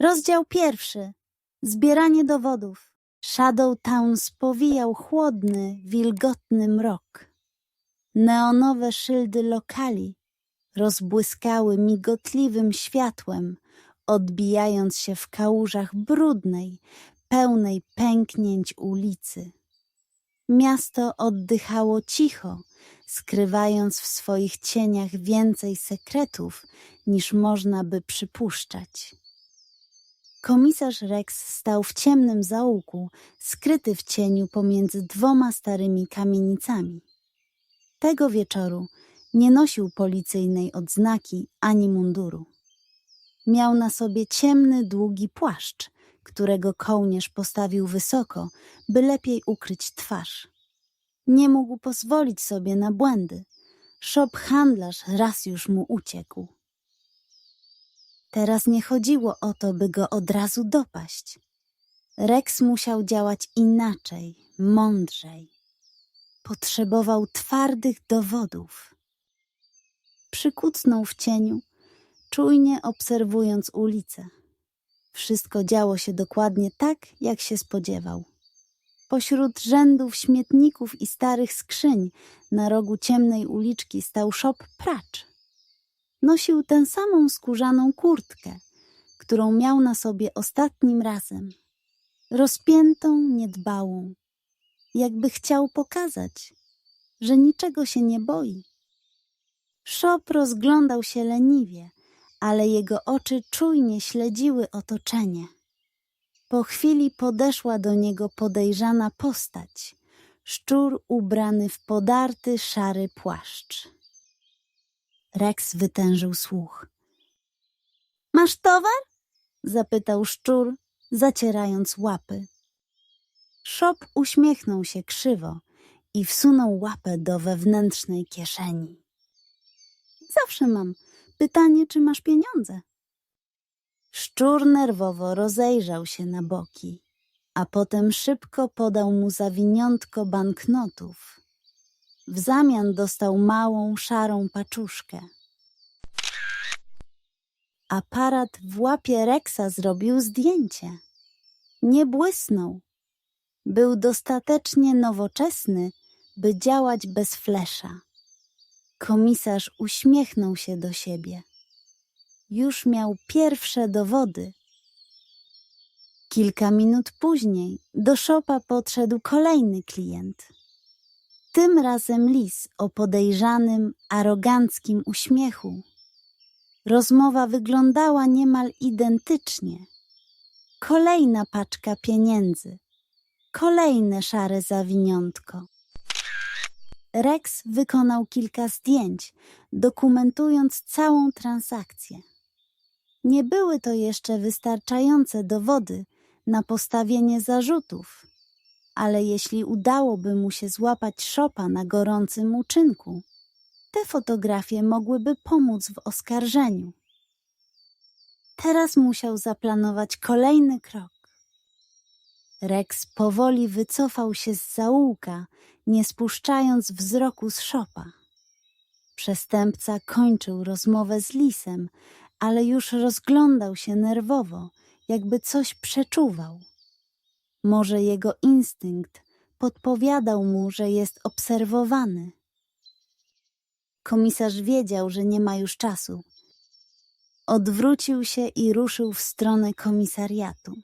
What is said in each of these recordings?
Rozdział pierwszy. Zbieranie dowodów. Shadow Town spowijał chłodny, wilgotny mrok. Neonowe szyldy lokali rozbłyskały migotliwym światłem, odbijając się w kałużach brudnej, pełnej pęknięć ulicy. Miasto oddychało cicho, skrywając w swoich cieniach więcej sekretów, niż można by przypuszczać. Komisarz Rex stał w ciemnym zaułku, skryty w cieniu pomiędzy dwoma starymi kamienicami. Tego wieczoru nie nosił policyjnej odznaki ani munduru. Miał na sobie ciemny, długi płaszcz, którego kołnierz postawił wysoko, by lepiej ukryć twarz. Nie mógł pozwolić sobie na błędy. Szop handlarz raz już mu uciekł. Teraz nie chodziło o to, by go od razu dopaść. Rex musiał działać inaczej, mądrzej. Potrzebował twardych dowodów. Przykucnął w cieniu, czujnie obserwując ulicę. Wszystko działo się dokładnie tak, jak się spodziewał. Pośród rzędów śmietników i starych skrzyń na rogu ciemnej uliczki stał szop pracz. Nosił tę samą skórzaną kurtkę, którą miał na sobie ostatnim razem. Rozpiętą, niedbałą, jakby chciał pokazać, że niczego się nie boi. Szop rozglądał się leniwie, ale jego oczy czujnie śledziły otoczenie. Po chwili podeszła do niego podejrzana postać, szczur ubrany w podarty, szary płaszcz. Rex wytężył słuch. Masz towar? zapytał szczur, zacierając łapy. Szop uśmiechnął się krzywo i wsunął łapę do wewnętrznej kieszeni. Zawsze mam. Pytanie, czy masz pieniądze? Szczur nerwowo rozejrzał się na boki, a potem szybko podał mu zawiniątko banknotów. W zamian dostał małą, szarą paczuszkę. Aparat w łapie Rexa zrobił zdjęcie. Nie błysnął. Był dostatecznie nowoczesny, by działać bez flesza. Komisarz uśmiechnął się do siebie. Już miał pierwsze dowody. Kilka minut później do szopa podszedł kolejny klient. Tym razem lis o podejrzanym, aroganckim uśmiechu. Rozmowa wyglądała niemal identycznie. Kolejna paczka pieniędzy, kolejne szare zawiniątko. Rex wykonał kilka zdjęć, dokumentując całą transakcję. Nie były to jeszcze wystarczające dowody na postawienie zarzutów, ale jeśli udałoby mu się złapać szopa na gorącym uczynku, te fotografie mogłyby pomóc w oskarżeniu. Teraz musiał zaplanować kolejny krok. Rex powoli wycofał się z zaułka, nie spuszczając wzroku z szopa. Przestępca kończył rozmowę z lisem, ale już rozglądał się nerwowo, jakby coś przeczuwał. Może jego instynkt podpowiadał mu, że jest obserwowany. Komisarz wiedział, że nie ma już czasu. Odwrócił się i ruszył w stronę komisariatu.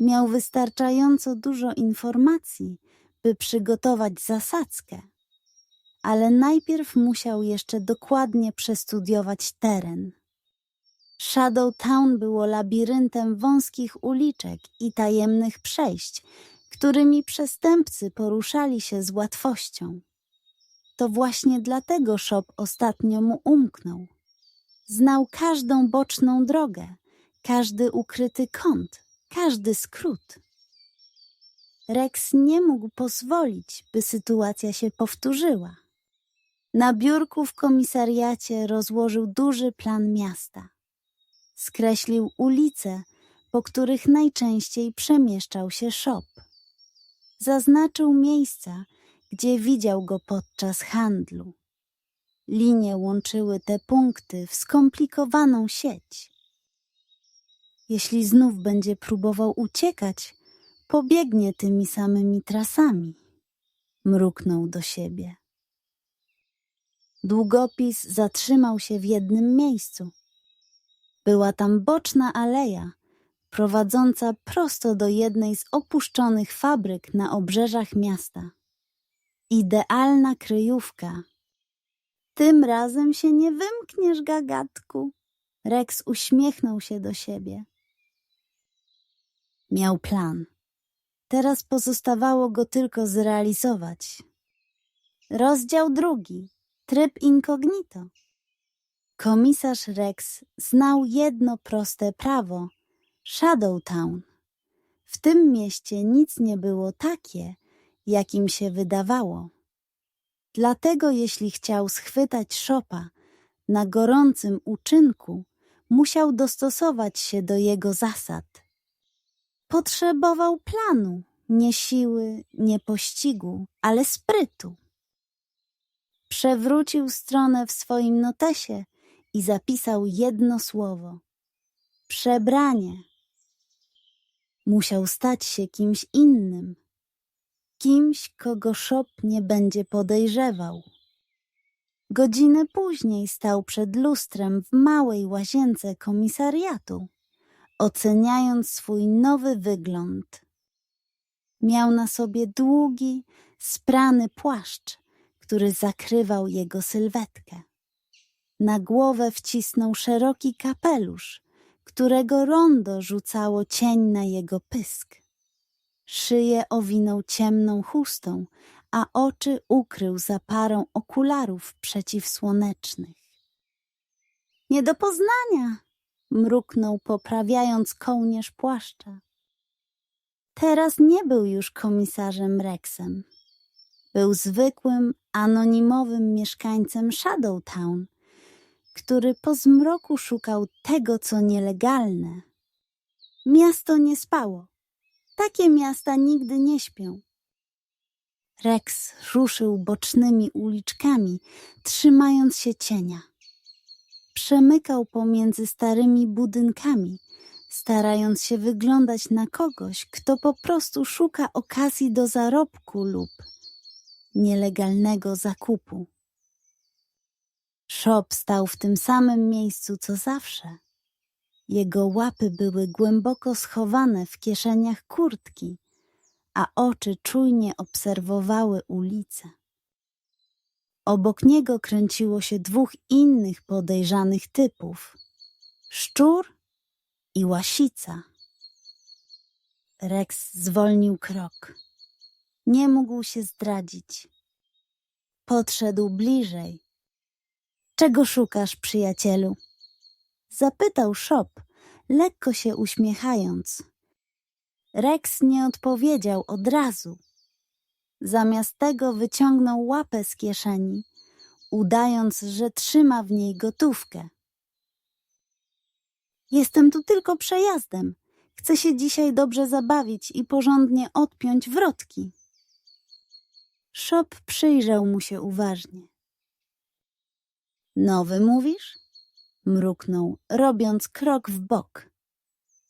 Miał wystarczająco dużo informacji, by przygotować zasadzkę, ale najpierw musiał jeszcze dokładnie przestudiować teren. Shadow Town było labiryntem wąskich uliczek i tajemnych przejść, którymi przestępcy poruszali się z łatwością. To właśnie dlatego Shop ostatnio mu umknął. Znał każdą boczną drogę, każdy ukryty kąt, każdy skrót. Rex nie mógł pozwolić, by sytuacja się powtórzyła. Na biurku w komisariacie rozłożył duży plan miasta. Skreślił ulice, po których najczęściej przemieszczał się Shop. Zaznaczył miejsca, gdzie widział go podczas handlu. Linie łączyły te punkty w skomplikowaną sieć. Jeśli znów będzie próbował uciekać, pobiegnie tymi samymi trasami. Mruknął do siebie. Długopis zatrzymał się w jednym miejscu. Była tam boczna aleja, prowadząca prosto do jednej z opuszczonych fabryk na obrzeżach miasta. Idealna kryjówka. Tym razem się nie wymkniesz, gagatku. Rex uśmiechnął się do siebie. Miał plan. Teraz pozostawało go tylko zrealizować. Rozdział drugi. Tryb incognito. Komisarz Rex znał jedno proste prawo Shadowtown. W tym mieście nic nie było takie, jakim się wydawało. Dlatego jeśli chciał schwytać szopa na gorącym uczynku, musiał dostosować się do jego zasad. Potrzebował planu, nie siły, nie pościgu, ale sprytu. Przewrócił stronę w swoim notesie i zapisał jedno słowo. Przebranie. Musiał stać się kimś innym. Kimś, kogo szop nie będzie podejrzewał. Godzinę później stał przed lustrem w małej łazience komisariatu, oceniając swój nowy wygląd. Miał na sobie długi, sprany płaszcz, który zakrywał jego sylwetkę. Na głowę wcisnął szeroki kapelusz, którego rondo rzucało cień na jego pysk. Szyję owinął ciemną chustą, a oczy ukrył za parą okularów przeciwsłonecznych. Nie do poznania, mruknął poprawiając kołnierz płaszcza. Teraz nie był już komisarzem Rexem. Był zwykłym, anonimowym mieszkańcem Shadowtown, który po zmroku szukał tego, co nielegalne. Miasto nie spało. Takie miasta nigdy nie śpią. Rex ruszył bocznymi uliczkami, trzymając się cienia. Przemykał pomiędzy starymi budynkami, starając się wyglądać na kogoś, kto po prostu szuka okazji do zarobku lub nielegalnego zakupu. Szop stał w tym samym miejscu co zawsze. Jego łapy były głęboko schowane w kieszeniach kurtki, a oczy czujnie obserwowały ulicę. Obok niego kręciło się dwóch innych podejrzanych typów szczur i łasica. Rex zwolnił krok. Nie mógł się zdradzić. Podszedł bliżej. Czego szukasz, przyjacielu? Zapytał Szop, lekko się uśmiechając. Rex nie odpowiedział od razu. Zamiast tego wyciągnął łapę z kieszeni, udając, że trzyma w niej gotówkę. Jestem tu tylko przejazdem. Chcę się dzisiaj dobrze zabawić i porządnie odpiąć wrotki. Szop przyjrzał mu się uważnie. Nowy mówisz? Mruknął, robiąc krok w bok.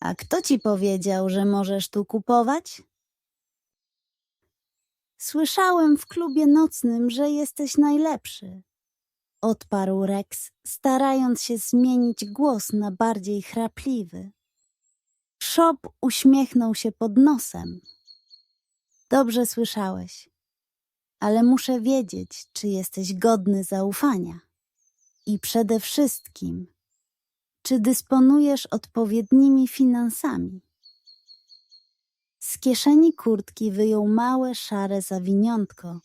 A kto ci powiedział, że możesz tu kupować? Słyszałem w klubie nocnym, że jesteś najlepszy. Odparł Rex, starając się zmienić głos na bardziej chrapliwy. Szop uśmiechnął się pod nosem. Dobrze słyszałeś, ale muszę wiedzieć, czy jesteś godny zaufania. I przede wszystkim, czy dysponujesz odpowiednimi finansami? Z kieszeni kurtki wyjął małe szare zawiniątko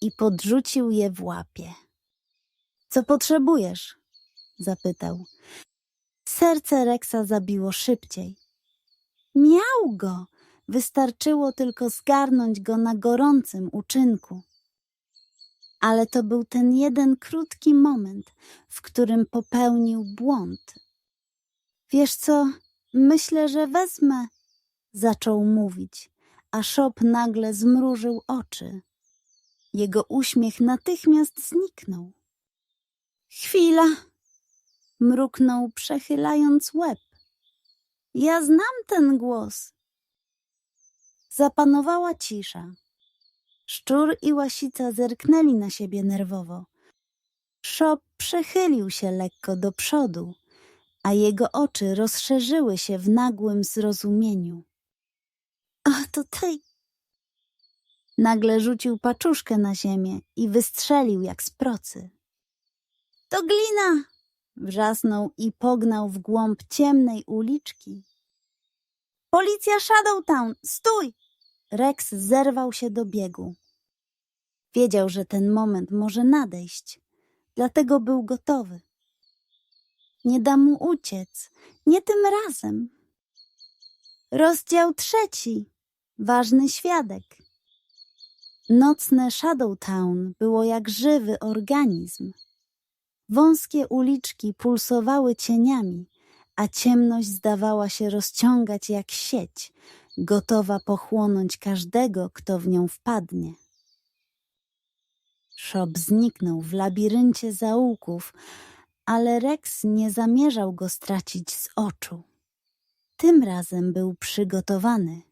i podrzucił je w łapie. Co potrzebujesz? zapytał. Serce Reksa zabiło szybciej. Miał go! Wystarczyło tylko zgarnąć go na gorącym uczynku. Ale to był ten jeden krótki moment, w którym popełnił błąd. Wiesz co, myślę, że wezmę, zaczął mówić, a Szop nagle zmrużył oczy. Jego uśmiech natychmiast zniknął. Chwila, mruknął, przechylając łeb. Ja znam ten głos. Zapanowała cisza. Szczur i łasica zerknęli na siebie nerwowo. Szop przechylił się lekko do przodu, a jego oczy rozszerzyły się w nagłym zrozumieniu. To ty! Nagle rzucił paczuszkę na ziemię i wystrzelił jak z procy. To glina! Wrzasnął i pognał w głąb ciemnej uliczki. Policja Shadowtown, stój! Rex zerwał się do biegu. Wiedział, że ten moment może nadejść, dlatego był gotowy. Nie da mu uciec, nie tym razem. Rozdział trzeci. Ważny świadek. Nocne Shadowtown było jak żywy organizm. Wąskie uliczki pulsowały cieniami, a ciemność zdawała się rozciągać jak sieć, gotowa pochłonąć każdego, kto w nią wpadnie. Szop zniknął w labiryncie zaułków, ale Rex nie zamierzał go stracić z oczu. Tym razem był przygotowany.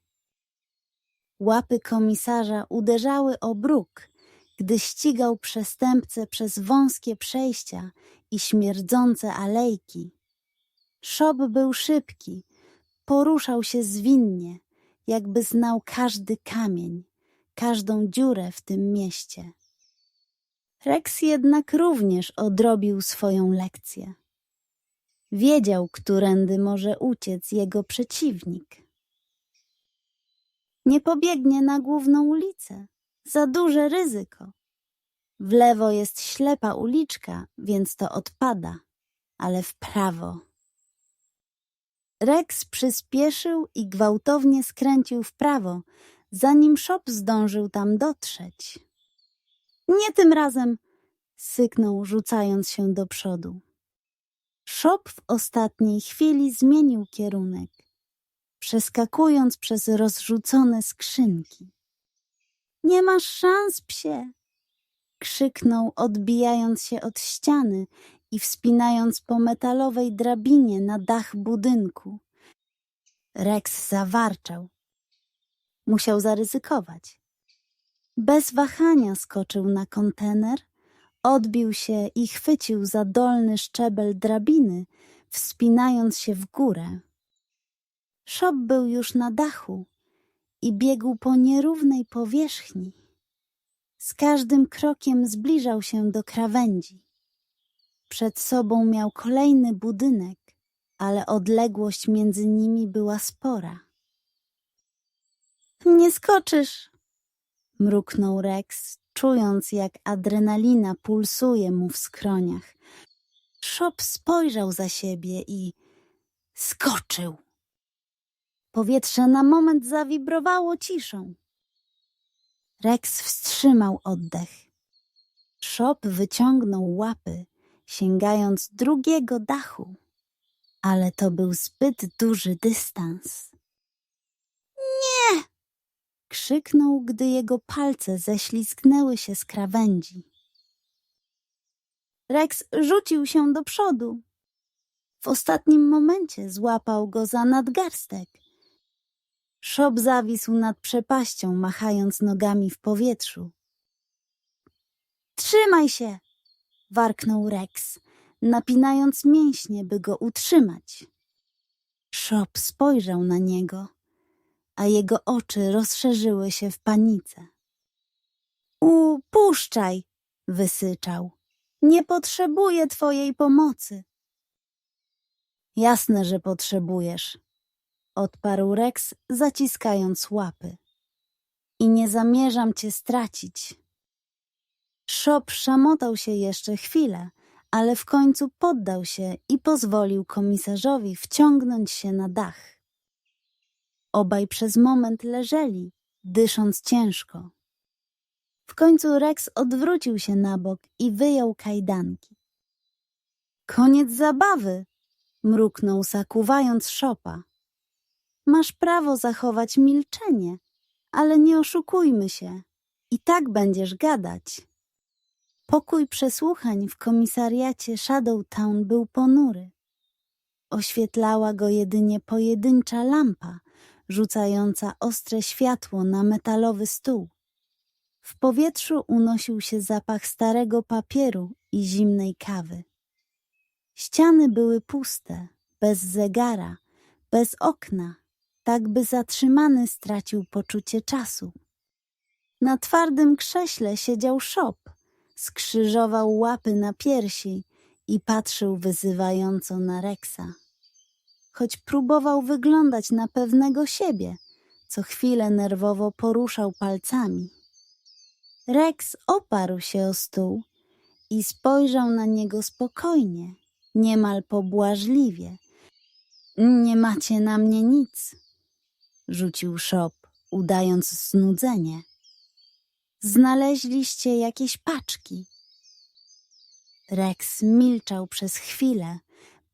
Łapy komisarza uderzały o bruk, gdy ścigał przestępcę przez wąskie przejścia i śmierdzące alejki. Szop był szybki, poruszał się zwinnie, jakby znał każdy kamień, każdą dziurę w tym mieście. Rex jednak również odrobił swoją lekcję. Wiedział, którędy może uciec jego przeciwnik. Nie pobiegnie na główną ulicę. Za duże ryzyko. W lewo jest ślepa uliczka, więc to odpada, ale w prawo. Rex przyspieszył i gwałtownie skręcił w prawo, zanim Szop zdążył tam dotrzeć. Nie tym razem, syknął, rzucając się do przodu. Szop w ostatniej chwili zmienił kierunek, przeskakując przez rozrzucone skrzynki. Nie masz szans, psie! Krzyknął, odbijając się od ściany i wspinając po metalowej drabinie na dach budynku. Rex zawarczał. Musiał zaryzykować. Bez wahania skoczył na kontener, odbił się i chwycił za dolny szczebel drabiny, wspinając się w górę. Szop był już na dachu i biegł po nierównej powierzchni. Z każdym krokiem zbliżał się do krawędzi. Przed sobą miał kolejny budynek, ale odległość między nimi była spora. Nie skoczysz, mruknął Rex, czując jak adrenalina pulsuje mu w skroniach. Szop spojrzał za siebie i skoczył. Powietrze na moment zawibrowało ciszą. Rex wstrzymał oddech. Szop wyciągnął łapy, sięgając drugiego dachu, ale to był zbyt duży dystans. Nie! Krzyknął, gdy jego palce ześlizgnęły się z krawędzi. Rex rzucił się do przodu. W ostatnim momencie złapał go za nadgarstek. Szop zawisł nad przepaścią, machając nogami w powietrzu. Trzymaj się! warknął Rex, napinając mięśnie, by go utrzymać. Szop spojrzał na niego, a jego oczy rozszerzyły się w panice. Upuszczaj! wysyczał. Nie potrzebuję twojej pomocy. Jasne, że potrzebujesz, odparł Rex, zaciskając łapy. I nie zamierzam cię stracić. Szop szamotał się jeszcze chwilę, ale w końcu poddał się i pozwolił komisarzowi wciągnąć się na dach. Obaj przez moment leżeli, dysząc ciężko. W końcu Rex odwrócił się na bok i wyjął kajdanki. Koniec zabawy, mruknął zakuwając szopa. Masz prawo zachować milczenie, ale nie oszukujmy się. I tak będziesz gadać. Pokój przesłuchań w komisariacie Shadowtown był ponury. Oświetlała go jedynie pojedyncza lampa, rzucająca ostre światło na metalowy stół. W powietrzu unosił się zapach starego papieru i zimnej kawy. Ściany były puste, bez zegara, bez okna, tak by zatrzymany stracił poczucie czasu. Na twardym krześle siedział szop, skrzyżował łapy na piersi i patrzył wyzywająco na Rexa. Choć próbował wyglądać na pewnego siebie, co chwilę nerwowo poruszał palcami. Rex oparł się o stół i spojrzał na niego spokojnie, niemal pobłażliwie. Nie macie na mnie nic, rzucił szop, udając znudzenie. Znaleźliście jakieś paczki. Rex milczał przez chwilę,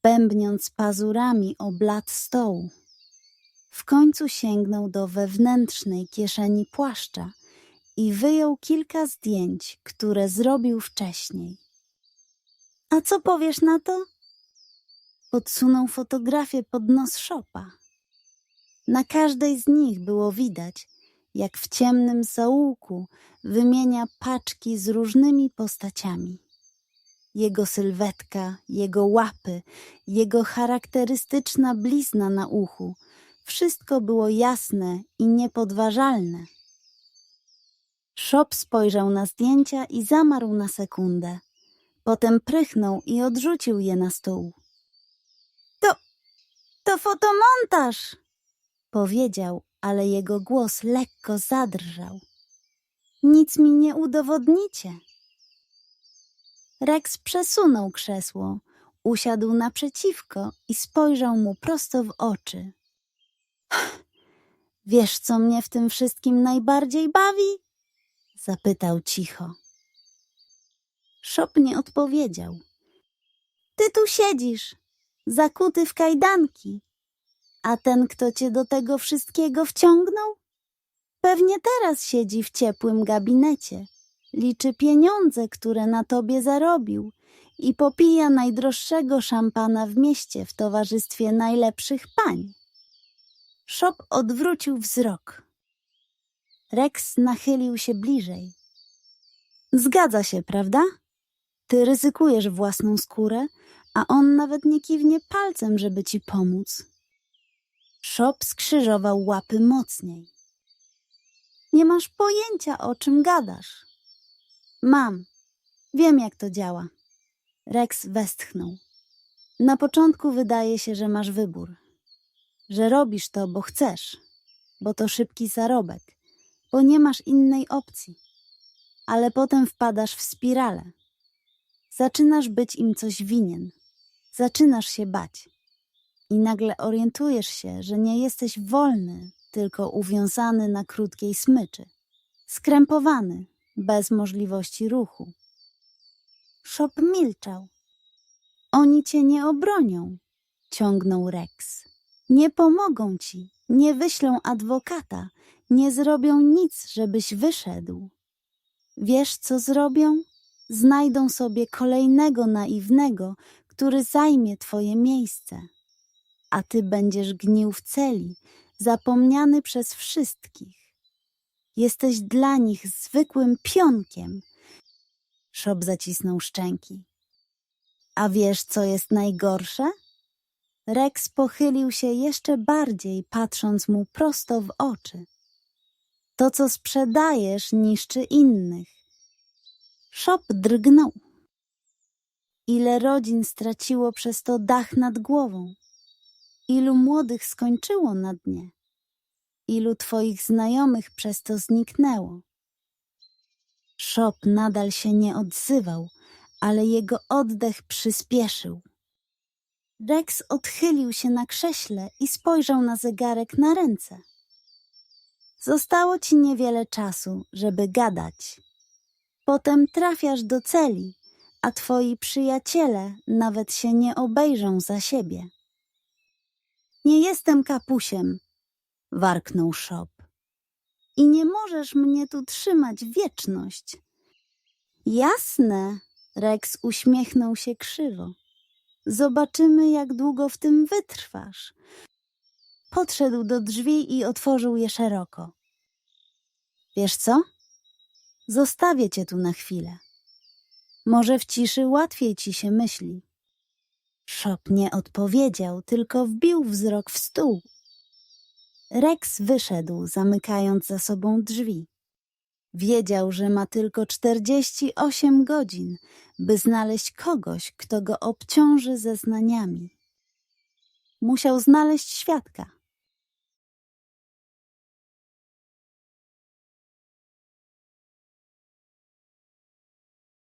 bębniąc pazurami o blat stołu. W końcu sięgnął do wewnętrznej kieszeni płaszcza i wyjął kilka zdjęć, które zrobił wcześniej. A co powiesz na to? Podsunął fotografię pod nos szopa. Na każdej z nich było widać, jak w ciemnym zaułku wymienia paczki z różnymi postaciami. Jego sylwetka, jego łapy, jego charakterystyczna blizna na uchu wszystko było jasne i niepodważalne. Szop spojrzał na zdjęcia i zamarł na sekundę. Potem prychnął i odrzucił je na stół. To, to fotomontaż! Powiedział, ale jego głos lekko zadrżał. Nic mi nie udowodnicie. Rex przesunął krzesło, usiadł naprzeciwko i spojrzał mu prosto w oczy. Wiesz, co mnie w tym wszystkim najbardziej bawi? Zapytał cicho. Szop nie odpowiedział. Ty tu siedzisz, zakuty w kajdanki, a ten, kto cię do tego wszystkiego wciągnął? Pewnie teraz siedzi w ciepłym gabinecie, liczy pieniądze, które na tobie zarobił i popija najdroższego szampana w mieście w towarzystwie najlepszych pań. Szop odwrócił wzrok. Rex nachylił się bliżej. Zgadza się, prawda? Ty ryzykujesz własną skórę, a on nawet nie kiwnie palcem, żeby ci pomóc. Szop skrzyżował łapy mocniej. Nie masz pojęcia, o czym gadasz. Mam. Wiem, jak to działa. Rex westchnął. Na początku wydaje się, że masz wybór. Że robisz to, bo chcesz, bo to szybki zarobek, bo nie masz innej opcji. Ale potem wpadasz w spiralę. Zaczynasz być im coś winien. Zaczynasz się bać. I nagle orientujesz się, że nie jesteś wolny, tylko uwiązany na krótkiej smyczy. Skrępowany, bez możliwości ruchu. Szop milczał. Oni cię nie obronią, ciągnął Rex. Nie pomogą ci, nie wyślą adwokata, nie zrobią nic, żebyś wyszedł. Wiesz, co zrobią? Znajdą sobie kolejnego naiwnego, który zajmie twoje miejsce. A ty będziesz gnił w celi, zapomniany przez wszystkich. Jesteś dla nich zwykłym pionkiem. Szop zacisnął szczęki. A wiesz, co jest najgorsze? Rex pochylił się jeszcze bardziej, patrząc mu prosto w oczy. To, co sprzedajesz, niszczy innych. Szop drgnął. Ile rodzin straciło przez to dach nad głową? Ilu młodych skończyło na dnie? Ilu twoich znajomych przez to zniknęło? Szop nadal się nie odzywał, ale jego oddech przyspieszył. Rex odchylił się na krześle i spojrzał na zegarek na ręce. Zostało ci niewiele czasu, żeby gadać. Potem trafiasz do celi, a twoi przyjaciele nawet się nie obejrzą za siebie. Nie jestem kapusiem, warknął Szop. I nie możesz mnie tu trzymać wieczność. Jasne, Rex uśmiechnął się krzywo. Zobaczymy, jak długo w tym wytrwasz. Podszedł do drzwi i otworzył je szeroko. Wiesz co? Zostawię cię tu na chwilę. Może w ciszy łatwiej ci się myśli. Szop nie odpowiedział, tylko wbił wzrok w stół. Rex wyszedł, zamykając za sobą drzwi. Wiedział, że ma tylko 48 godzin, by znaleźć kogoś, kto go obciąży zeznaniami. Musiał znaleźć świadka.